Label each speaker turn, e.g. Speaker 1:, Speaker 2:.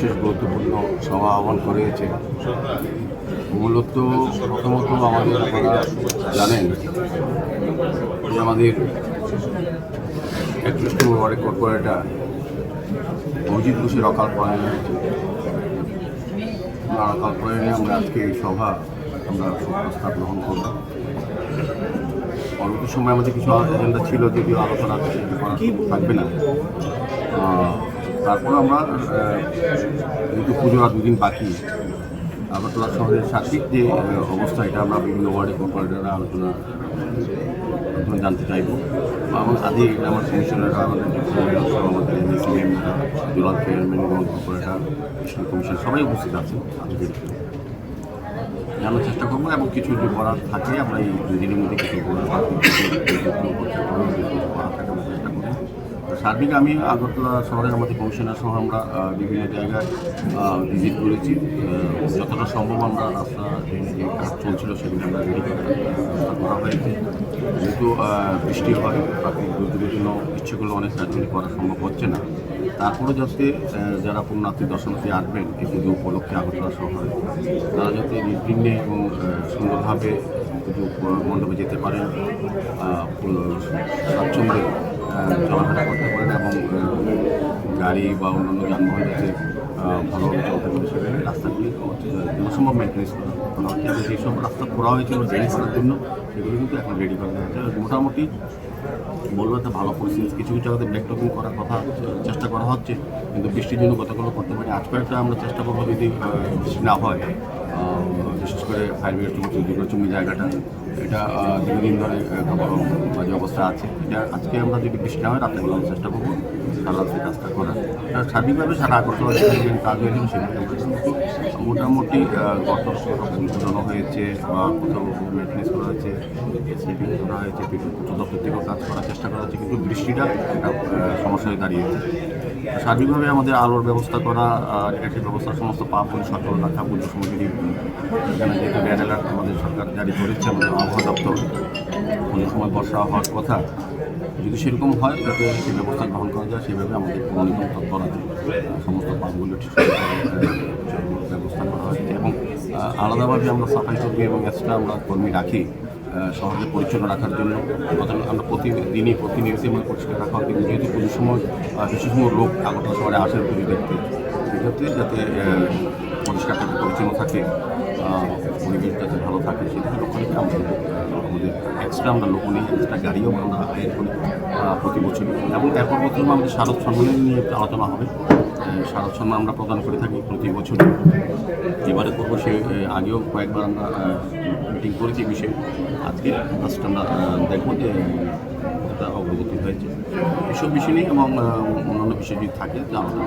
Speaker 1: বিশেষ গুরুত্বপূর্ণ সভা আহ্বান করেছে মূলত প্রথমত আমাদের আপনারা জানেন যে আমাদের একত্রিশ নম্বর ওয়ার্ডের কর্পোরেটর অজিত ঘোষের অকাল প্রয়াণ হয়েছে। অকাল প্রয়াণে আমরা আজকে এই সভা আমরা প্রস্তাব গ্রহণ করব। পরবর্তী সময় আমাদের কিছু এজেন্ডা ছিল যদিও আলোচনা থাকবে না। তারপর আমরা যেহেতু পুজোর আর দুদিন বাকি। আগরতলা শহরের সার্বিক যে অবস্থা এটা আমরা বিভিন্ন ওয়ার্ডে কর্পোরেটররা আলোচনা মাধ্যমে জানতে চাইব। এবং আদি আমার কমিশনাররা আমাদের আমাদের এনএসিএম জোনাল চেয়ারম্যান এবং কর্পোরেটর কমিশন সবাই উপস্থিত আছেন আজকের জানার চেষ্টা করব এবং কিছু যদি করার থাকে আমরা এই দুদিনের মধ্যে কিছু করার থাকে, কিছু কিছু করার থাকে আমরা চেষ্টা করব তো সার্বিক আমি আগরতলা শহরে আমাদের কমিশনার সহ আমরা বিভিন্ন জায়গায় ভিজিট করেছি। যতটা সম্ভব আমরা রাস্তা কাজ চলছিল সেগুলো আমরা রেডি করা হয়েছে। যেহেতু বৃষ্টি হয়, প্রাকৃতিক দুর্যোগের জন্য ইচ্ছে করলে অনেক কাজগুলি করা সম্ভব হচ্ছে না। তারপরে যাতে যারা পুণ্যার্থী, দর্শনার্থী আসবেন, এই পুজো উপলক্ষে আগরতলা শহরে, তারা যাতে নির্বিঘ্নে এবং সুন্দরভাবে পুজো মণ্ডপে যেতে পারেন স্বাচ্ছন্দ্যে চলাফেরা করতে গাড়ি বা অন্যান্য যানবাহন যাতে ভালোভাবে চলতে পারে, সেখানে রাস্তাগুলি যথাসম্ভব মেনটেন্স করা হচ্ছে এবং যেসব রাস্তা খোলা হয়েছিল রেডি করার জন্য, সেগুলো কিন্তু এখন রেডি করা হয়েছে মোটামুটি বলব একটা ভালো পরিস্থিতি। কিছু কিছু জায়গাতে ব্যাক টপিং করার কথা, চেষ্টা করা হচ্ছে, কিন্তু বৃষ্টির জন্য গতকালও করতে পারি। আজ কয়েকটা আমরা চেষ্টা করব যদি বৃষ্টি না হয় বিশেষ করে ফায়ার ব্রিগেড দুর্গাচুমি জায়গাটা, এটা দীর্ঘদিন ধরে বাজে অবস্থা আছে। এটা আজকে আমরা যদি বৃষ্টি না হয়, রাত্রেবেলা চেষ্টা করব। সারা সার্বিকভাবে সারা আগরতলা যে কাজ হয়েছিল সেখানে মোটামুটি গত সংশোধনও হয়েছে বা কোথাও করা হয়েছে সেভিং করা হয়েছে দপ্তর থেকেও কাজ করার চেষ্টা করা হচ্ছে, কিন্তু বৃষ্টিটা সমস্যা হয়ে দাঁড়িয়েছে সার্বিকভাবে আমাদের আলোর ব্যবস্থা করা ইলেকট্রিক ব্যবস্থা সমস্ত পাম্পগুলি সচল রাখা পুজোর সময় যদি এখানে যেহেতু আমাদের সরকার জারি করেছে, আমাদের আবহাওয়া দপ্তর পুজোর সময় বর্ষা হওয়ার কথা যদি সেরকম হয় যাতে সেই ব্যবস্থা গ্রহণ করা যায়। সেভাবে আমাদের মনিটর তৎপর আছে সমস্ত ঠিক ব্যবস্থা করা হয়েছে। এবং আলাদাভাবে আমরা সাফাই কর্মী এবং এক্সট্রা আমরা কর্মী রাখি শহরে শহরকে পরিচ্ছন্ন রাখার জন্য। আমরা প্রতিদিনই প্রতিনিয়ত আমরা পরিষ্কার রাখা হয়। কিন্তু যেহেতু পুজোর সময় বিশেষ লোক আগত শহরে আসেন পুজো দেখতে। সেক্ষেত্রে যাতে পরিষ্কার থাকে পরিচ্ছন্ন থাকে পরিবেশ যাতে ভালো থাকে সেদিকে লক্ষ্য রেখে আমরা আমাদের এক্সট্রা আমরা লোক নিই এক্সট্রা গাড়িও আমরা বের করি প্রতি বছরই। এবং এরপর বছর আমাদের শারদ সম্মানের নিয়ে আলোচনা হবে। শারদ সম্মান আমরা প্রদান করে থাকি প্রতি বছরই। এবারে করব সে আগেও কয়েকবার আমরা মিটিং করেছি বিষয়ে। আজকে জাস্ট আমরা দেখব যে একটা অগ্রগতি হয়েছে। এসব বিষয় নিয়ে এবং অন্যান্য বিষয় যদি থাকে যে আলোচনা।